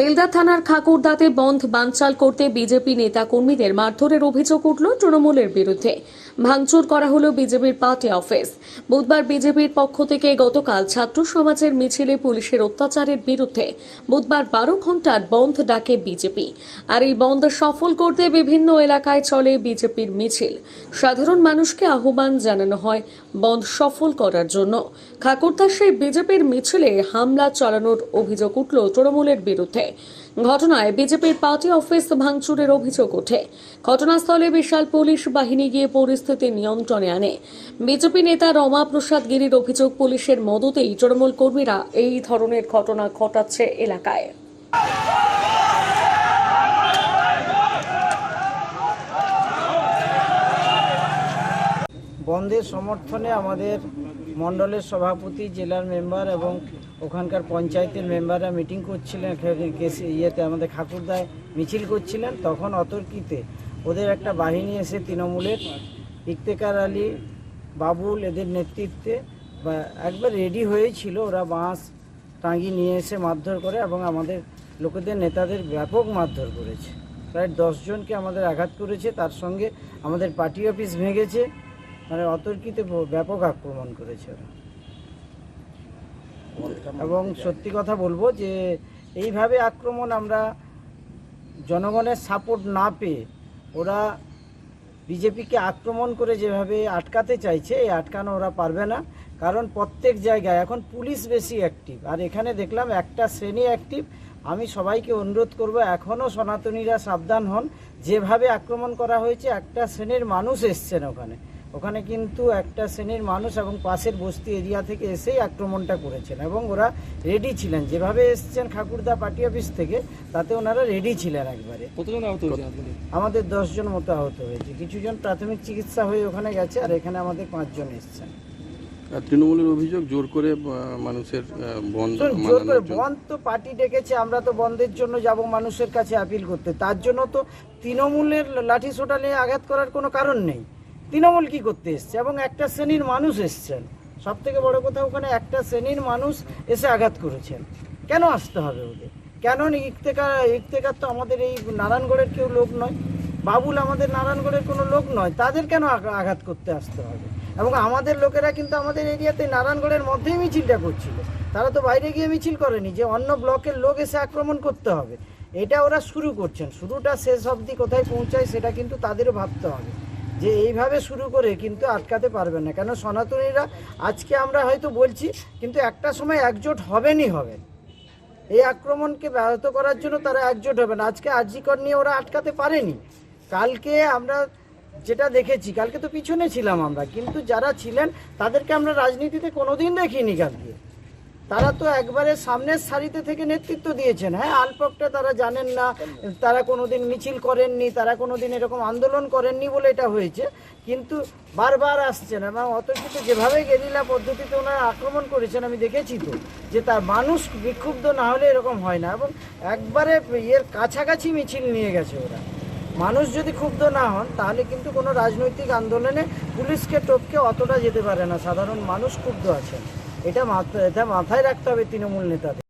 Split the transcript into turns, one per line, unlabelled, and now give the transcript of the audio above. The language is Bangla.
চাকদা থানার খাকুরদাতে বন্ধ বানচাল করতে বিজেপি নেতা কর্মীদের মারধরের অভিযোগ উঠল তৃণমূলের বিরুদ্ধে। ভাঙচুর করা হলো বিজেপির পার্টি অফিস। বুধবার বিজেপির পক্ষ থেকে গতকাল ছাত্র সমাজের মিছিলে পুলিশের অত্যাচারের বিরুদ্ধে বুধবার বারো ঘণ্টার বন্ধ ডাকে বিজেপি। আর এই বন্ধ সফল করতে বিভিন্ন এলাকায় চলে বিজেপির মিছিল। সাধারণ মানুষকে আহ্বান জানানো হয় বন্ধ সফল করার জন্য। খাকুরদা সেই বিজেপির মিছিলে হামলা চালানোর অভিযোগ উঠল তৃণমূলের বিরুদ্ধে। ঘটনায় বিজেপির পার্টি অফিস ভাঙচুরের অভিযোগ ওঠে। ঘটনাস্থলে বিশাল পুলিশ বাহিনী গিয়ে পরিস্থিতি নিয়ন্ত্রণে আনে। বিজেপি নেতা রমা প্রসাদ গিরির অভিযোগ, পুলিশের মদতেই তৃণমূল কর্মীরা এই ধরনের ঘটনা ঘটাচ্ছে এলাকায়।
বন্ধের সমর্থনে আমাদের মণ্ডলের সভাপতি, জেলার মেম্বার এবং ওখানকার পঞ্চায়েতের মেম্বাররা মিটিং করছিলেন ইয়েতে আমাদের ঠাকুরদায় মিছিল করছিলেন। তখন অতর্কিতে ওদের একটা বাহিনী এসে তৃণমূলের ইফতেকার আলী, বাবুল এদের নেতৃত্বে একবার রেডি হয়েছিল ওরা বাঁশ টাঙ্গি নিয়ে এসে মারধর করে এবং আমাদের লোকেদের, নেতাদের ব্যাপক মারধর করেছে। প্রায় দশজনকে আমাদের আঘাত করেছে। তার সঙ্গে আমাদের পার্টি অফিস ভেঙেছে। মানে অতর্কিতে ব্যাপক আক্রমণ করেছে ওরা। এবং সত্যি কথা বলব যে, এইভাবে আক্রমণ আমরা জনগণের সাপোর্ট না পেয়ে ওরা বিজেপিকে আক্রমণ করে যেভাবে আটকাতে চাইছে, এই আটকানো ওরা পারবে না। কারণ প্রত্যেক জায়গায় এখন পুলিশ বেশি অ্যাক্টিভ আর এখানে দেখলাম একটা শ্রেণি অ্যাক্টিভ আমি সবাইকে অনুরোধ করব এখনও সনাতনীরা সাবধান হন। যেভাবে আক্রমণ করা হয়েছে, একটা শ্রেণির মানুষ এসছেন ওখানে। ওখানে কিন্তু একটা শ্রেণির মানুষ এবং পাশের বস্তি এরিয়া থেকে এসেই আক্রমণটা করেছেন এবং ওরা রেডি ছিলেন। যেভাবে এসছেন ঠাকুরদা পার্টি অফিস থেকে তাতে ওনারা রেডি ছিলেন একবারে।
কতজন আহত হয়েছে
আমাদের দশজন মতো আহত হয়েছে। কিছুজন প্রাথমিক চিকিৎসা হয়ে ওখানে গেছে আর এখানে আমাদের পাঁচজন এসছেন।
তৃণমূলের অভিযোগ জোর করে মানুষের বন্ধ
জোর করে বন্ধ তো পার্টি ডেকেছে আমরা তো বন্ধের জন্য যাব মানুষের কাছে আপিল করতে। তার জন্য তো তৃণমূলের লাঠি সোটা নিয়ে আঘাত করার কোনো কারণ নেই। তৃণমূল কি করতে এসছে? এবং একটা শ্রেণির মানুষ এসছেন। সব থেকে বড় কথা, ওখানে একটা শ্রেণির মানুষ এসে আঘাত করেছেন। কেন আসতে হবে ওদের? কেন ইফতেকার ইফতেকার তো আমাদের এই নারায়ণগড়ের কেউ লোক নয়। বাবুল আমাদের নারায়ণগড়ের কোনো লোক নয়। তাদের কেন আঘাত করতে আসতে হবে? এবং আমাদের লোকেরা কিন্তু আমাদের এরিয়াতে নারায়ণগড়ের মধ্যেই মিছিলটা করছিল। তারা তো বাইরে গিয়ে মিছিল করেনি যে অন্য ব্লকের লোক এসে আক্রমণ করতে হবে। এটা ওরা শুরু করছেন। শুরুটা শেষ অবধি কোথায় পৌঁছায় সেটা কিন্তু তাদেরও ভাবতে হবে। যে এইভাবে শুরু করে কিন্তু আটকাতে পারবে না। কেন সনাতনীরা আজকে আমরা হয়তো বলছি, কিন্তু একটা সময় একজোট হবেনই হবে। এই আক্রমণকে ব্যাহত করার জন্য তারা একজোট হবে না। আজকে আর্জিকর নিয়ে ওরা আটকাতে পারেনি। কালকে আমরা যেটা দেখেছি, কালকে তো পিছনে ছিলাম আমরা, কিন্তু যারা ছিলেন তাদেরকে আমরা রাজনীতিতে কোনোদিন দেখিনি কালকে। তারা তো একবারে সামনের সারিতে থেকে নেতৃত্ব দিয়েছেন হ্যাঁ? আলপকটা তারা জানেন না, তারা কোনোদিন মিছিল করেননি, তারা কোনোদিন এরকম আন্দোলন করেননি বলে এটা হয়েছে। কিন্তু বারবার আসছেন এবং অতর্কিত যেভাবে গেরিলা পদ্ধতিতে ওনারা আক্রমণ করেছেন, আমি দেখেছি তো, যে তার মানুষ বিক্ষুব্ধ না হলে এরকম হয় না এবং একবারে এর কাছাকাছি মিছিল নিয়ে গেছে ওরা। মানুষ যদি ক্ষুব্ধ না হন, তাহলে কিন্তু কোনো রাজনৈতিক আন্দোলনে পুলিশকে টপকে অতটা যেতে পারে না। সাধারণ মানুষ ক্ষুব্ধ আছেন। এটা এটা মাথায় রাখতে হবে তৃণমূল নেতাদের।